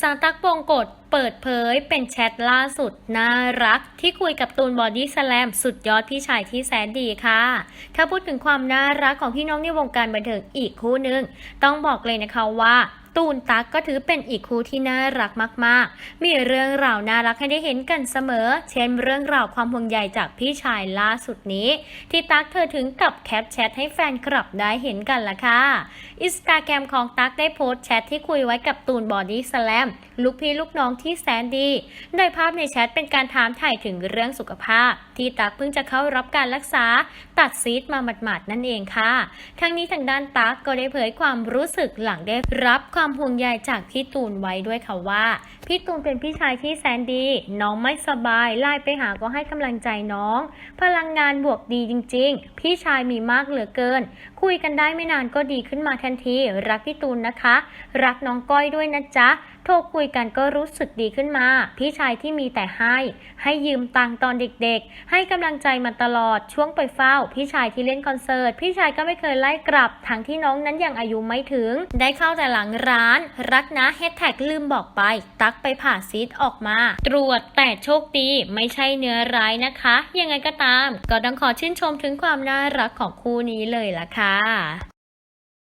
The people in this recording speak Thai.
สาวตักบงกฎเปิดเผยเป็นแชทล่าสุด น่ารัก ที่คุยกับตูนบอดี้สแลมสุดยอดพี่ชายที่แสนดีค่ะ ถ้าพูดถึงความน่ารักของพี่น้องในวงการบันเทิงอีกคู่หนึ่งต้องบอกเลยนะคะว่า ตูนตั๊กก็ถือเป็นอีกคู่ที่น่ารักมาก ๆ มีเรื่องราวน่ารักให้ได้เห็นกันเสมอ เช่นเรื่องราวความห่วงใยจากพี่ชายล่าสุดนี้ ที่ตั๊กเธอถึงกับแคปแชทให้แฟนคลับได้เห็นกันละค่ะอินสตาแกรมของตั๊กได้โพสต์แชทที่คุยไว้กับตูนบอดี้สแลม ลูกพี่ลูกน้องที่แสนดี โดยภาพในแชทเป็นการถามถ่ายถึงเรื่องสุขภาพ ที่ตักเพิ่งจะเข้ารับการรักษาตัดซีดมาหมาดๆนั่นเองค่ะ ทั้งนี้ทางด้านตักก็ได้เผยความรู้สึกหลังได้รับความห่วงใยจากพี่ตูนไว้ด้วยค่ะว่า พี่ตูนเป็นพี่ชายที่แสนดี น้องไม่สบายไล่ไปหาก็ให้กำลังใจน้อง พลังงานบวกดีจริง ๆ พี่ชายมีมากเหลือเกิน คุยกันได้ไม่นานก็ดีขึ้นมาทันที รักพี่ตูนนะคะ รักน้องก้อยด้วยนะจ๊ะโทรคุยกันก็รู้สึกดีขึ้นมา พี่ชายที่มีแต่ให้ ให้ยืมตังตอนเด็กๆ ให้กำลังใจมาตลอดช่วงไปเฝ้า พี่ชายที่เล่นคอนเสิร์ต พี่ชายก็ไม่เคยไล่กลับ ทั้งที่น้องนั้นยังอายุไม่ถึง ได้เข้าแต่หลังร้าน รักนะแฮชแท็กลืมบอกไป ตักไปผ่าซีดออกมา ตรวจแต่โชคดีไม่ใช่เนื้อร้ายนะคะ ยังไงก็ตาม ก็ต้องขอชื่นชมถึงความน่ารักของคู่นี้เลยล่ะค่ะ